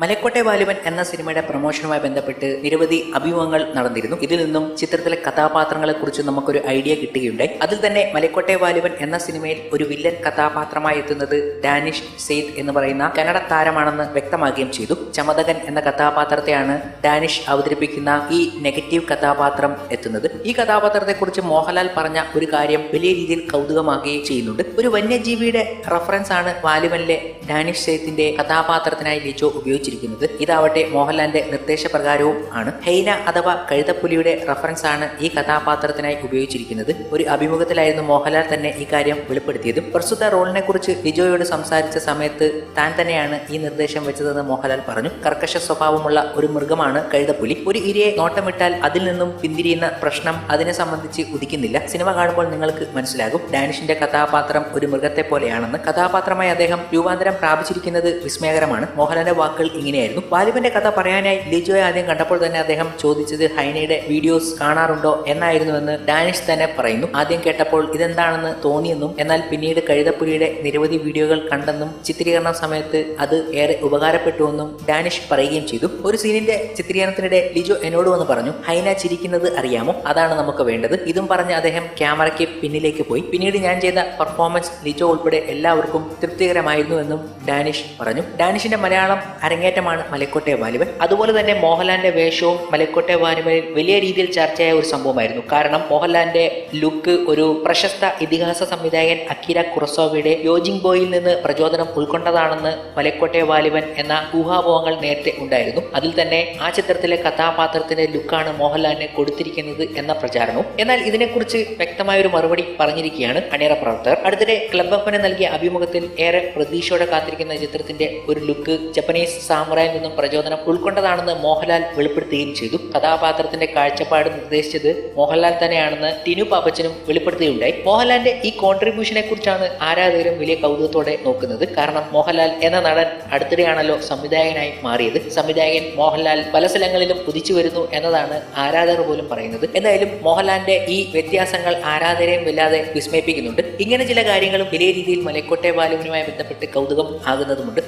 മലക്കോട്ടെ ബാലുവൻ എന്ന സിനിമയുടെ പ്രൊമോഷനുമായി ബന്ധപ്പെട്ട് നിരവധി അഭിമുഖങ്ങൾ നടന്നിരുന്നു. ഇതിൽ നിന്നും ചിത്രത്തിലെ കഥാപാത്രങ്ങളെ കുറിച്ച് നമുക്കൊരു ഐഡിയ കിട്ടുകയുണ്ടായി. അതിൽ തന്നെ മലക്കോട്ടെ ബാലുവൻ എന്ന സിനിമയിൽ ഒരു വില്ലൻ കഥാപാത്രമായി എത്തുന്നത് ഡാനിഷ് സെയ്ദ് എന്ന് പറയുന്ന കന്നഡ താരമാണെന്ന് വ്യക്തമാക്കുകയും ചെയ്തു. ചമതകൻ എന്ന കഥാപാത്രത്തെയാണ് ഡാനിഷ് അവതരിപ്പിക്കുന്ന ഈ നെഗറ്റീവ് കഥാപാത്രം എത്തുന്നത്. ഈ കഥാപാത്രത്തെക്കുറിച്ച് മോഹൻലാൽ പറഞ്ഞ ഒരു കാര്യം വലിയ രീതിയിൽ കൗതുകമാക്കുകയും ചെയ്യുന്നുണ്ട്. ഒരു വന്യജീവിയുടെ റഫറൻസ് ആണ് ബാലുവനിലെ ഡാനിഷ് സെയ്ത്തിന്റെ കഥാപാത്രത്തിനായി ലിജോ ഉപയോഗിച്ചിരിക്കുന്നത് ഇതാവട്ടെ മോഹൻലാലിന്റെ നിർദ്ദേശപ്രകാരവും ആണ്. ഹെയ്ന അഥവാ കഴുതപ്പുലിയുടെ റഫറൻസ് ആണ് ഈ കഥാപാത്രത്തിനായി ഉപയോഗിച്ചിരിക്കുന്നത്. ഒരു അഭിമുഖത്തിലായിരുന്നു മോഹൻലാൽ തന്നെ ഈ കാര്യം വെളിപ്പെടുത്തിയതും. പ്രസ്തുത റോളിനെ കുറിച്ച് ലിജോയോട് സംസാരിച്ച സമയത്ത് താൻ തന്നെയാണ് ഈ നിർദ്ദേശം വെച്ചതെന്ന് മോഹൻലാൽ പറഞ്ഞു. കർക്കശ സ്വഭാവമുള്ള ഒരു മൃഗമാണ് കഴുതപ്പുലി. ഒരു ഇരയെ നോട്ടമിട്ടാൽ അതിൽ നിന്നും പിന്തിരിയുന്ന പ്രശ്നം അതിനെ സംബന്ധിച്ച് ഉദിക്കുന്നില്ല. സിനിമ കാണുമ്പോൾ നിങ്ങൾക്ക് മനസ്സിലാകും. ഡാനിഷിന്റെ കഥാപാത്രം ഒരു മൃഗത്തെ പോലെയാണെന്ന് കഥാപാത്രമായി അദ്ദേഹം രൂപാന്തരം പ്രാപിച്ചിരിക്കുന്നത് വിസ്മയകരമാണ്. മോഹൻലാലിന്റെ വാക്കുകൾ ഇങ്ങനെയായിരുന്നു. വാലിബന്റെ കഥ പറയാനായി ലിജോയെ ആദ്യം കണ്ടപ്പോൾ തന്നെ അദ്ദേഹം ചോദിച്ചത് ഹൈനയുടെ വീഡിയോസ് കാണാറുണ്ടോ? എന്നായിരുന്നുവെന്ന് ഡാനിഷ് തന്നെ പറയുന്നു. ആദ്യം കേട്ടപ്പോൾ ഇതെന്താണെന്ന് തോന്നിയെന്നും എന്നാൽ പിന്നീട് കഴുതപ്പുലിയുടെ നിരവധി വീഡിയോകൾ കണ്ടെന്നും ചിത്രീകരണ സമയത്ത് അത് ഏറെ ഉപകാരപ്പെട്ടുവെന്നും ഡാനിഷ് പറയുകയും ചെയ്തു. ഒരു സീനിന്റെ ചിത്രീകരണത്തിനിടെ ലിജോ എന്നോട് വന്ന് പറഞ്ഞു ഹൈന ചിരിക്കുന്നത് അറിയാമോ? അതാണ് നമുക്ക് വേണ്ടത്. ഇതും പറഞ്ഞ് അദ്ദേഹം ക്യാമറയ്ക്ക് പിന്നിലേക്ക് പോയി. പിന്നീട് ഞാൻ ചെയ്ത പെർഫോമൻസ് ലിജോ ഉൾപ്പെടെ എല്ലാവർക്കും തൃപ്തികരമായിരുന്നു എന്നും ഡാനിഷ് പറഞ്ഞു. ഡാനിഷിന്റെ മലയാളം അരങ്ങേറ്റമാണ് മലക്കോട്ടെ വാലിബൻ. അതുപോലെ തന്നെ മോഹൻലാലിന്റെ വേഷവും മലക്കോട്ടെ വാലിബനിൽ വലിയ രീതിയിൽ ചർച്ചയായ ഒരു സംഭവമായിരുന്നു. കാരണം മോഹൻലാലിന്റെ ലുക്ക് ഒരു പ്രശസ്ത ഇതിഹാസ സംവിധായകൻ അക്കിര കുറസോവയുടെ യോജിങ് ബോയിൽ നിന്ന് പ്രചോദനം ഉൾക്കൊണ്ടതാണെന്ന് മലക്കോട്ടെ വാലിബൻ എന്ന ഊഹാപോഹങ്ങൾ നേരത്തെ ഉണ്ടായിരുന്നു. അതിൽ തന്നെ ആ ചിത്രത്തിലെ കഥാപാത്രത്തിന്റെ ലുക്കാണ് മോഹൻലാലിന് കൊടുത്തിരിക്കുന്നത് എന്ന പ്രചാരണവും. എന്നാൽ ഇതിനെക്കുറിച്ച് വ്യക്തമായ ഒരു മറുപടി പറഞ്ഞിരിക്കുകയാണ് അണിയറ പ്രവർത്തകർ. അടുത്തിടെ ക്ലബ് എഫിന് നൽകിയ അഭിമുഖത്തിൽ ഏറെ പ്രതീക്ഷയോടെ കാത്തിരിക്കുന്ന ചിത്രത്തിന്റെ ഒരു ലുക്ക് ജപ്പനീസ് സാമുറായിൽ നിന്നും പ്രചോദനം ഉൾക്കൊണ്ടതാണെന്ന് മോഹൻലാൽ വെളിപ്പെടുത്തുകയും ചെയ്തു. കഥാപാത്രത്തിന്റെ കാഴ്ചപ്പാട് നിർദ്ദേശിച്ചത് മോഹൻലാൽ തന്നെയാണെന്ന് ടിനു പാപ്പച്ചനും വെളിപ്പെടുത്തുകയുണ്ടായി. മോഹൻലാലിന്റെ ഈ കോൺട്രിബ്യൂഷനെ കുറിച്ചാണ് ആരാധകരും വലിയ കൗതുകത്തോടെ നോക്കുന്നത്. കാരണം മോഹൻലാൽ എന്ന നടൻ അടുത്തിടെയാണല്ലോ സംവിധായകനായി മാറിയത്. സംവിധായകൻ മോഹൻലാൽ പല സ്ഥലങ്ങളിലും കുതിച്ചു വരുന്നു എന്നതാണ് ആരാധകർ പോലും പറയുന്നത്. എന്തായാലും മോഹൻലാലിന്റെ ഈ വ്യത്യാസങ്ങൾ ആരാധകരെയും വല്ലാതെ വിസ്മയിപ്പിക്കുന്നുണ്ട്. ഇങ്ങനെ ചില കാര്യങ്ങളും വലിയ രീതിയിൽ മലക്കോട്ടെ ബാലുവിനുമായി ബന്ധപ്പെട്ട് കൗതുകം ആകുന്നതുമുണ്ട്.